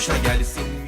Başa gelsin